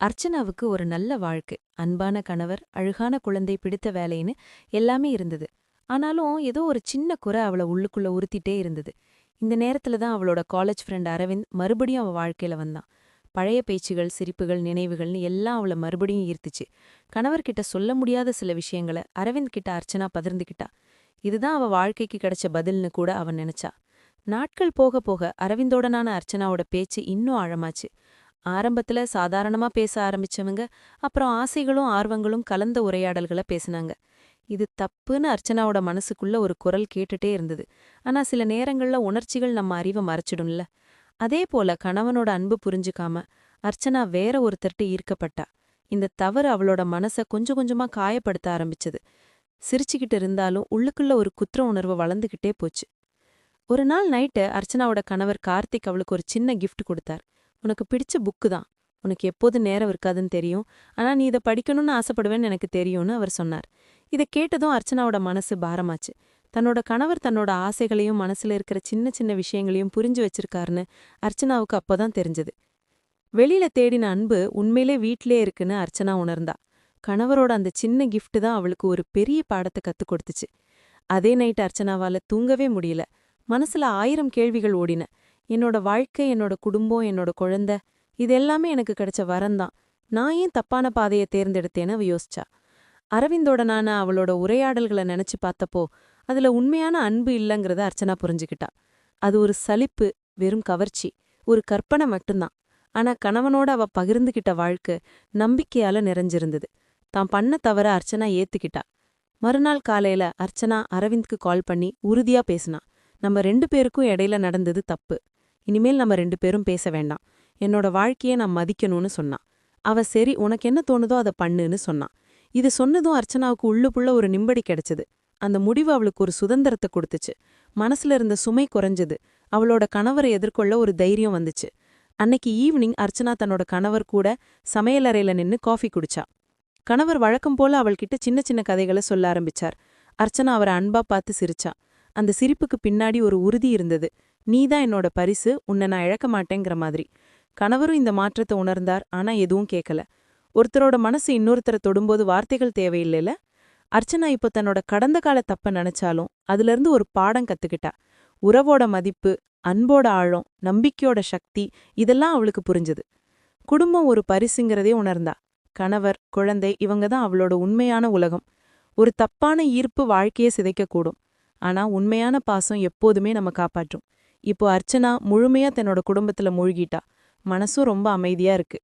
அர்ச்சனாவுக்கு ஒரு நல்ல வாழ்க்கை. அன்பான கணவர் அழகான குழந்தை பிடித்த வேலைன்னு எல்லாமே இருந்தது. ஆனாலும் ஏதோ ஒரு சின்ன குறை அவளை உள்ளுக்குள்ள உறுத்திட்டே இருந்தது. இந்த நேரத்துல தான் அவளோட காலேஜ் ஃப்ரெண்ட் அரவிந்த் மறுபடியும் அவ வாழ்க்கையில வந்தான். பழைய பேச்சுகள் சிரிப்புகள் நினைவுகள்னு எல்லாம் அவளை மறுபடியும் ஈர்த்துச்சு. கணவர்கிட்ட சொல்ல முடியாத சில விஷயங்களை அரவிந்த் கிட்ட அர்ச்சனா பகிர்ந்துக்கிட்டா இதுதான் அவ வாழ்க்கைக்கு கிடைச்ச பதில்னு கூட அவன் நினைச்சா. நாட்கள் போக போக அரவிந்தோடனான அர்ச்சனாவோட பேச்சு இன்னும் ஆழமாச்சு. ஆரம்பத்துல சாதாரணமா பேச ஆரம்பிச்சவங்க அப்புறம் ஆசைகளும் ஆர்வங்களும் கலந்த உரையாடல்களை பேசினாங்க. இது தப்புன்னு அர்ச்சனாவோட மனசுக்குள்ள ஒரு குரல் கேட்டுட்டே இருந்தது. ஆனா சில நேரங்கள்ல உணர்ச்சிகள் நம்ம அறிவை மறைச்சிடும்ல. அதே போல கணவனோட அன்பு புரிஞ்சுக்காம அர்ச்சனா வேற ஒருத்தர்ட்டு ஈர்க்கப்பட்டா. இந்த தவறு அவளோட மனச கொஞ்சம் கொஞ்சமா காயப்படுத்த ஆரம்பிச்சது. சிரிச்சுக்கிட்டு இருந்தாலும் உள்ளுக்குள்ள ஒரு குற்ற உணர்வு வளர்ந்துகிட்டே போச்சு. ஒரு நாள் நைட்டு அர்ச்சனாவோட கணவர் கார்த்திக் அவளுக்கு ஒரு சின்ன கிஃப்ட் கொடுத்தார். உனக்கு பிடிச்ச புக்கு தான். உனக்கு எப்போது நேரம் இருக்காதுன்னு தெரியும். ஆனா நீ இதை படிக்கணும்னு ஆசைப்படுவேன்னு எனக்கு தெரியும்னு அவர் சொன்னார். இதை கேட்டதும் அர்ச்சனாவோட மனசு பாரமாச்சு. தன்னோட கணவர் தன்னோட ஆசைகளையும் மனசுல இருக்கிற சின்ன சின்ன விஷயங்களையும் புரிஞ்சு வச்சிருக்காருன்னு அர்ச்சனாவுக்கு அப்போதான் தெரிஞ்சது. வெளியில தேடின அன்பு உண்மையிலே வீட்டிலே இருக்குன்னு அர்ச்சனா உணர்ந்தா. கணவரோட அந்த சின்ன கிஃப்ட் தான் அவளுக்கு ஒரு பெரிய பாடத்தை கத்துக் கொடுத்துச்சு. அதே நைட் அர்ச்சனாவால தூங்கவே முடியல. மனசுல ஆயிரம் கேள்விகள் ஓடின. என்னோட வாழ்க்கை என்னோட குடும்பம் என்னோட குழந்த இது எல்லாமே எனக்கு கிடைச்ச வரந்தான் நான் ஏன் தப்பான பாதையை தேர்ந்தெடுத்தேன்னு அவ யோசிச்சா. அரவிந்தோட நான அவளோட உரையாடல்களை நினைச்சு பார்த்தப்போ அதுல உண்மையான அன்பு இல்லைங்கிறத அர்ச்சனா புரிஞ்சுக்கிட்டா. அது ஒரு சலிப்பு வெறும் கவர்ச்சி ஒரு கற்பனை மட்டும்தான். ஆனா கணவனோட அவ பகிர்ந்துகிட்ட வாழ்க்கை நம்பிக்கையால நிறைஞ்சிருந்தது. தான் பண்ண தவற அர்ச்சனா ஏத்துக்கிட்டா. மறுநாள் காலையில அர்ச்சனா அரவிந்த்க்கு கால் பண்ணி உறுதியா பேசினா. நம்ம ரெண்டு பேருக்கும் இடையில நடந்தது தப்பு. இனிமேல் நம்ம ரெண்டு பேரும் பேச வேண்டாம். என்னோட வாழ்க்கையை நான் மதிக்கணும்னு சொன்னான். அவ சரி உனக்கு என்ன தோணுதோ அதை பண்ணுன்னு சொன்னான். இது சொன்னதும் அர்ச்சனாவுக்கு உள்ளுக்குள்ள ஒரு நிம்படி கிடைச்சது. அந்த முடிவு அவளுக்கு ஒரு சுதந்திரத்தை கொடுத்துச்சு. மனசுல இருந்த சுமை குறைஞ்சது. அவளோட கணவரை எதிர்கொள்ள ஒரு தைரியம் வந்துச்சு. அன்னைக்கு ஈவினிங் அர்ச்சனா தன்னோட கணவர் கூட சமையலறையில நின்னு காஃபி குடிச்சா. கணவர் வழக்கம் போல அவள்கிட்ட சின்ன சின்ன கதைகளை சொல்ல ஆரம்பிச்சார். அர்ச்சனா அவரை அன்பா பார்த்து சிரிச்சா. அந்த சிரிப்புக்கு பின்னாடி ஒரு உறுதி இருந்தது. நீதான் என்னோட பரிசு உன்னை நான் இழக்க மாட்டேங்கிற மாதிரி. கணவரும் இந்த மாற்றத்தை உணர்ந்தார் ஆனா எதுவும் கேட்கல ஒருத்தரோட மனசு இன்னொருத்தரை தொடும்போது வார்த்தைகள் தேவையில்லைல? அர்ச்சனா இப்போ தன்னோட கடந்த கால தப்ப நினைச்சாலும் அதுலேருந்து ஒரு பாடம் கத்துக்கிட்டா. உறவோட மதிப்பு அன்போட ஆழம் நம்பிக்கையோட சக்தி இதெல்லாம் அவளுக்கு புரிஞ்சது. குடும்பம் ஒரு பரிசுங்கிறதே உணர்ந்தா. கணவர் குழந்தை இவங்க தான் அவளோட உண்மையான உலகம். ஒரு தப்பான ஈர்ப்பு வாழ்க்கையை சிதைக்கக்கூடும். ஆனா உண்மையான பாசம் எப்போதுமே நம்ம காப்பாற்றும். இப்போ அர்ச்சனா முழுமையா தன்னோட குடும்பத்துல மூழ்கிட்டா. மனசும் ரொம்ப அமைதியா இருக்கு.